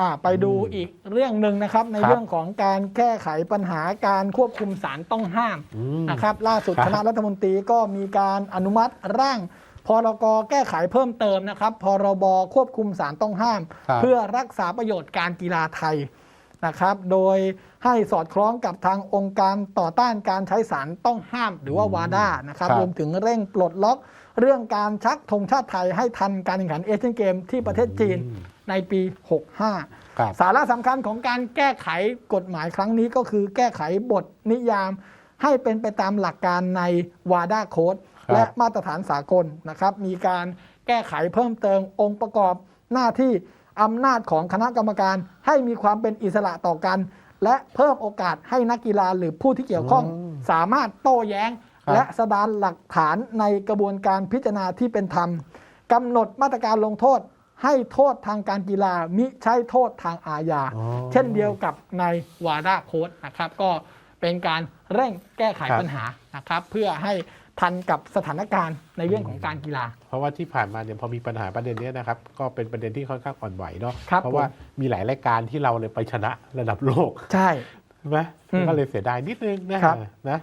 อ่าไปดูอีกเรื่องหนึ่งนะครับ ในครับเรื่องของการแก้ไขปัญหาการควบคุมสารต้องห้ามอืมนะครับ ล่าสุดครับ คณะรัฐมนตรีก็มีการอนุมัติร่างพรกแก้ไขเพิ่มเติมนะครับ พรบควบคุมสารต้องห้าม ครับ เพื่อรักษาประโยชน์การกีฬาไทยนะครับ โดยให้สอดคล้องกับทางองค์การต่อต้านการใช้สารต้องห้าม หรือว่าวาด้านะครับครับ รวมถึงเร่งปลดล็อก เรื่องการชักธงชาติไทยให้ทันการแข่งขันเอเชียนเกมที่ประเทศจีนอืม ในปี 65ครับสาระสำคัญของการแก้ไขกฎหมายครั้งนี้ก็คือแก้ไขบทนิยาม ให้เป็นไปตามหลักการในวาด้าโค้ดครับและมาตรฐานสากลนะครับ มีการแก้ไขเพิ่มเติมองค์ประกอบหน้าที่อำนาจของคณะกรรมการให้มีความเป็นอิสระต่อกัน และเพิ่มโอกาสให้นักกีฬาหรือผู้ที่เกี่ยวข้องอืมสามารถโต้แย้งครับและแสดงหลักฐานในกระบวนการพิจารณาที่เป็นธรรมกำหนดมาตรการลงโทษ ให้โทษทางการกีฬามิใช่โทษทางอาญาอ๋อเช่นเดียวกับในวาด้าโค้ดนะครับ ก็เป็นการเร่งแก้ไขครับปัญหานะครับ เพื่อให้ทันกับสถานการณ์ในเรื่องของการกีฬา เพราะว่าที่ผ่านมาเนี่ยพอมีปัญหาประเด็นเนี้ยนะครับ ก็เป็นประเด็นที่ค่อนข้างอ่อนไหวเนาะครับเพราะว่าผมมีหลายรายการที่เราเลยไปชนะระดับโลก ใช่ใช่ไหมอืมก็เลยเสียดายนิดนึงนะครับนะ